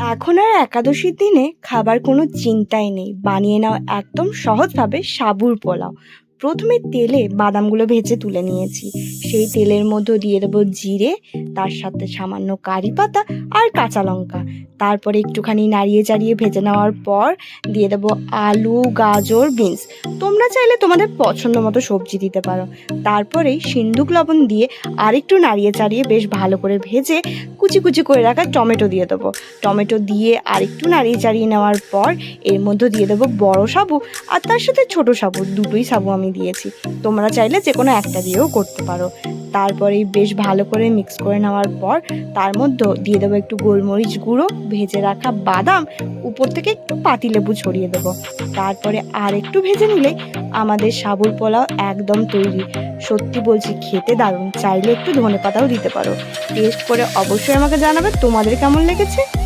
এখন আর একাদশীর দিনে খাবার কোনো চিন্তাই নেই। বানিয়ে নাও একদম সহজভাবে সাবুর পোলাও। প্রথমে তেলে বাদামগুলো ভেজে তুলে নিয়েছি। সেই তেলের মধ্যে দিয়ে দেবো জিরে, তার সাথে সামান্য কারি পাতা আর কাঁচা লঙ্কা। তারপরে একটুখানি নাড়িয়ে চাড়িয়ে ভেজে নেওয়ার পর দিয়ে দেবো আলু, গাজর, বিনস। তোমরা চাইলে তোমাদের পছন্দ মতো সবজি দিতে পারো। তারপরেই সিন্দুক লবণ দিয়ে আরেকটু নাড়িয়ে চাড়িয়ে বেশ ভালো করে ভেজে কুচি কুচি করে রাখা টমেটো দিয়ে দেবো। টমেটো দিয়ে আরেকটু নাড়িয়ে চাড়িয়ে নেওয়ার পর এর মধ্যে দিয়ে দেবো বড় সাবু আর তার সাথে ছোট সাবু, দুটোই সাবু আমি দিয়েছি। তোমরা চাইলে যে কোনো একটা দিয়েও করতে পারো। তারপরেই বেশ ভালো করে মিক্স করে নেওয়ার পর তার মধ্যে দিয়ে দেবো একটু গোলমরিচ গুঁড়ো, ভেজে রাখা বাদাম, উপর থেকে একটু পাতিলেবু ছড়িয়ে দেবো। তারপরে আর একটু ভেজে নিলে আমাদের সাবুর পোলাও একদম তৈরি। সত্যি বলছি, খেতে দারুণ। চাইলে একটু ধনে পাতাও দিতে পারো। টেস্ট করে অবশ্যই আমাকে জানাবে তোমাদের কেমন লেগেছে।